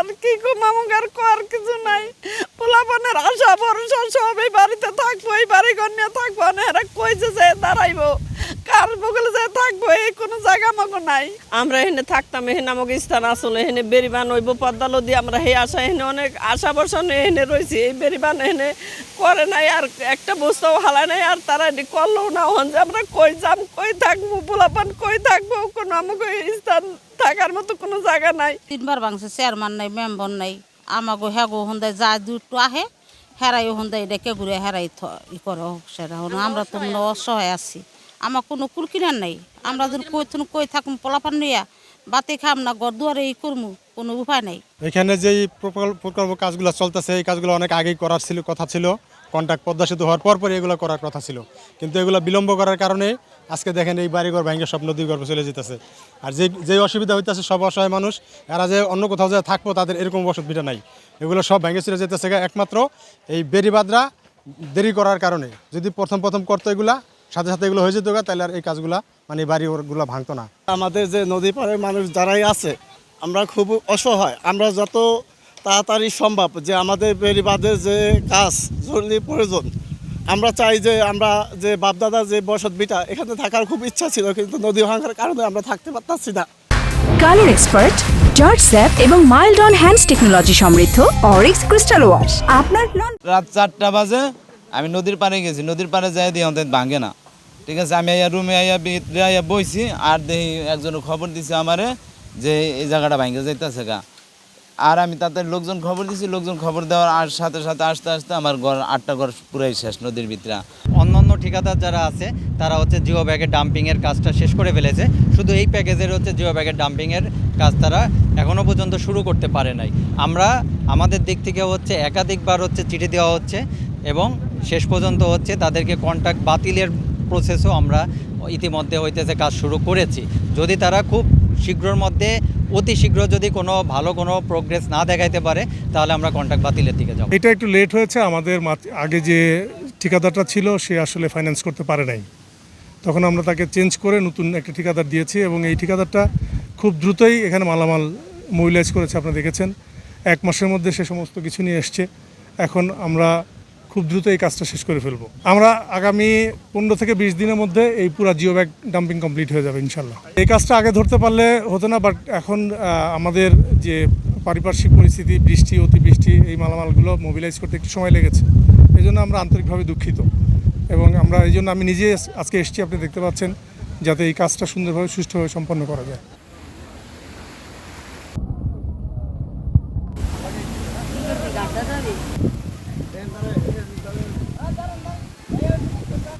আর কি কম আমাকে আর কর কিছু নাই। আশা, ভরসা, সব এই বাড়িতে থাকব, এই বাড়ি থাকব এরা কইছে যে কার যে থাকব? এই কোনো জায়গা নাই। আমরা এখানে থাকতাম, এখানে আমাকে স্থান এখানে বেরিবান হইব, পদ্মা নদী, আমরা সেই আশা, এখানে অনেক আশা বর্ষা নিয়ে এখানে রয়েছি এই বেরিবান এখানে করে নাই, আর একটা বস্তাও হালা নাই, আর তারা এটি করলেও না। হন যে আমরা কই যাম, কই থাকব, পোলাপান কই থাকব? আমাকে স্থান থাকার মতো কোনো জায়গা নাই। তিনবার ভাঙছে চেয়ারম্যান নাই মেম্বার নাই। আমাকে হ্যাগো, হুন্দায় যা দুটো আহে হেরাই হুন্দায় ডেকে ঘুরে হেরাই ই করে সেটা আমরা তো অসহায় আছি। আমার কোনো কুলকিনার নাই। আমরা যদি কই থাকুন কই থাকুম, পোলাপান নিয়া বাতি খাম না, ঘর দুয়ারে ই করমু। কোনো উপায় নাই। এখানে যেই প্রকল্প প্রকল্প কাজগুলো চলতেছে এই কাজগুলো অনেক আগেই করার ছিল কথা ছিল। কন্ট্রাক্ট পদ্মা সেতু হওয়ার পর পরই এগুলো করার কথা ছিল। কিন্তু এগুলো বিলম্ব করার কারণে আজকে দেখেন এই বাড়িঘর ভেঙে সব নদী গর্ভে চলে যেতেছে। আর যে যে অসুবিধা হইতেছে সব অসহায় মানুষ এরা যে অন্য কোথাও যে থাকব তাদের এরকম অসুবিধা নাই। এগুলো সব ভেঙে চলে যেতেছে একমাত্র এই বেরিবাদরা দেরি করার কারণে। যদি প্রথম প্রথম করতো এগুলা সাথে সাথে এগুলো হয়ে যেত গা, তাহলে আর এই কাজগুলা মানে বাড়িগুলো ভাঙতো না। আমাদের যে নদী পাড়ের মানুষ যারাই আছে আমরা খুব অসহায়। আমরা যত তাড়াতাড়ি সম্ভব যে আমাদের বেড়িবাঁধের যে কাজ জরুরি প্রয়োজন আমরা চাই যে আমরা যে বাপদাদা যে বসত বিটা এখানে থাকার খুব ইচ্ছা ছিল কিন্তু নদী ভাঙার কারণে আমরা থাকতে পারতাছি না। কালার এক্সপার্ট জর্জ স্যাপ এবং মাইল্ড অন হ্যান্ডস টেকনোলজি সমৃদ্ধ অরিক্স ক্রিস্টাল ওয়াশ। আপনার লন রাত চারটা বাজে আমি নদীর পাড়ে গেছি। নদীর পাড়ে যাই দিয়ে অন্তত ভাঙে না। ঠিক আছে আমি আইয়া রুমে আইয়া আইয়া বইছি আর দেখি একজন খবর দিছে আমারে যে এই জায়গাটা ভাঙে যাইতেছে গা। আর আমি তাতে লোকজন খবর দিছি, লোকজন খবর দেওয়ার আর সাথে সাথে আসতে আসতে আমার ঘর, আটটা ঘর পুরাই শেষ নদীর ভিতরে। অন্যান্য ঠিকাদার যারা আছে, তারা হচ্ছে জিও ব্যাগের ডাম্পিংয়ের কাজটা শেষ করে ফেলেছে। শুধু এই প্যাকেজের হচ্ছে জিও ব্যাগের ডাম্পিংয়ের কাজ তারা এখনও পর্যন্ত শুরু করতে পারে নাই। আমরা, আমাদের দিক থেকে হচ্ছে একাধিকবার হচ্ছে চিঠি দেওয়া হচ্ছে এবং শেষ পর্যন্ত হচ্ছে তাদেরকে কন্ট্যাক্ট বাতিলের প্রসেসও আমরা ইতিমধ্যে হইতেছে কাজ শুরু করেছি। যদি তারা খুব শীঘ্রর মধ্যে, অতি শীঘ্র যদি কোনো ভালো কোনো প্রোগ্রেস না দেখাইতে পারে, তাহলে আমরা কন্ট্যাক্ট বাতিলের দিকে যাব। এটা একটু লেট হয়েছে, আমাদের আগে যে ঠিকাদারটা ছিল, সে আসলে ফাইন্যান্স করতে পারে নাই। তখন আমরা তাকে চেঞ্জ করে নতুন একটা ঠিকাদার দিয়েছি এবং এই ঠিকাদারটা খুব দ্রুতই এখানে মালামাল মোবিলাইজ করেছে আপনারা দেখেছেন। এক মাসের মধ্যে সে সমস্ত কিছু নিয়ে এসছে। এখন আমরা খুব দ্রুত এই কাজটা শেষ করে ফেলব। আমরা আগামী পনেরো থেকে বিশ দিনের মধ্যে এই পুরো জিও ব্যাগ ডাম্পিং কমপ্লিট হয়ে যাবে, ইনশাল্লাহ। এই কাজটা আগে ধরতে পারলে হতো না, বাট এখন আমাদের যে পারিপার্শ্বিক পরিস্থিতি, বৃষ্টি, অতিবৃষ্টি, এই মালামালগুলো মোবিলাইজ করতে একটু সময় লেগেছে। এই জন্য আমরা আন্তরিকভাবে দুঃখিত। এবং আমরা এই জন্য আমি নিজে আজকে এসেছি, আপনি দেখতে পাচ্ছেন, যাতে এই কাজটা সুন্দরভাবে সুষ্ঠুভাবে সম্পন্ন করা যায়।